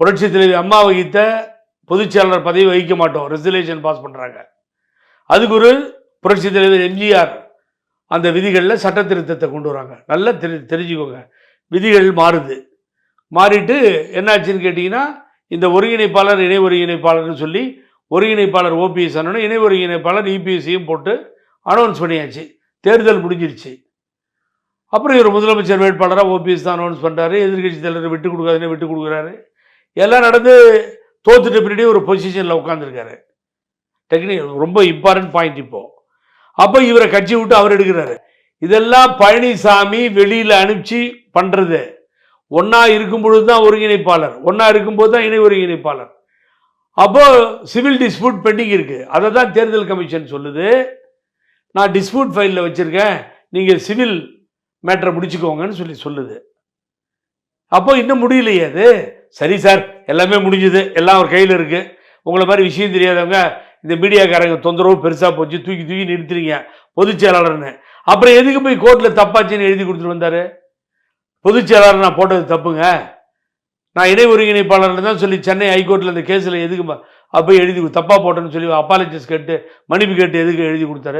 புரட்சி தலைவி அம்மா வகித்த பொதுச்செயலாளர் பதவி வகிக்க மாட்டோம். ரெசல்யூஷன் பாஸ் பண்ணுறாங்க அதுக்கு ஒரு புரட்சி தலைவர் எம்ஜிஆர் அந்த விதிகளில் சட்ட திருத்தத்தை கொண்டு வராங்க. நல்லா தெரி தெரிஞ்சுக்கோங்க. விதிகள் மாறுது. மாறிட்டு என்னாச்சுன்னு கேட்டிங்கன்னா இந்த ஒருங்கிணைப்பாளர் இணை ஒருங்கிணைப்பாளர்னு சொல்லி ஒருங்கிணைப்பாளர் ஓபிஎஸ் அண்ணனும் இணை ஒருங்கிணைப்பாளர் இபிஎஸ்சியும் போட்டு அனௌன்ஸ் பண்ணியாச்சு. தேர்தல் முடிஞ்சிருச்சு. அப்புறம் இவர் முதலமைச்சர் வேட்பாளராக ஓபிஎஸ் தான் அனௌன்ஸ் பண்ணுறாரு எதிர்கட்சி தலைவர் விட்டு கொடுக்காதுன்னு விட்டு கொடுக்குறாரு. எல்லாம் நடந்து தோத்துட்டு பின்னாடி ஒரு பொசிஷனில் உட்காந்துருக்காரு டெக்னிக் ரொம்ப இம்பார்ட்டன்ட் பாயிண்ட் இப்போது அப்போ இவரை கட்சி விட்டு அவர் எடுக்கிறாரு. இதெல்லாம் பழனிசாமி வெளியில் அனுப்பிச்சு பண்ணுறது ஒன்றா இருக்கும் பொழுது தான் ஒருங்கிணைப்பாளர். ஒன்றா இருக்கும்போது தான் இணை ஒருங்கிணைப்பாளர். அப்போது சிவில் டிஸ்பியூட் பெண்டிங் இருக்குது அதை தான் தேர்தல் கமிஷன் சொல்லுது. நான் டிஸ்பியூட் ஃபைலில் வச்சுருக்கேன். நீங்கள் சிவில் மேட்டரை முடிச்சுக்கோங்கன்னு சொல்லி சொல்லுது. அப்போ இன்னும் முடியலையே அது? சரி சார் எல்லாமே முடிஞ்சுது. எல்லாம் ஒரு கையில் இருக்குது உங்களை மாதிரி விஷயம் தெரியாதவங்க இந்த மீடியாக்காரங்க தொந்தரவு பெருசாக போச்சு தூக்கி தூக்கி நிறுத்துறீங்க பொதுச் செயலாளர்னு. அப்புறம் எதுக்கு போய் கோர்ட்டில் தப்பாச்சுன்னு எழுதி கொடுத்துட்டு வந்தார்? பொதுச் செயலாளர் நான் போட்டது தப்புங்க. நான் இணை ஒருங்கிணைப்பாளர்னு தான் சொல்லி சென்னை ஹைகோர்ட்டில் இந்த கேஸில் எதுக்கு அப்போ எழுதி தப்பாக போட்டேன்னு சொல்லி அப்பாலஜிஸ் கேட்டு மன்னிப்பு கேட்டு எதுக்கு எழுதி கொடுத்தாரு?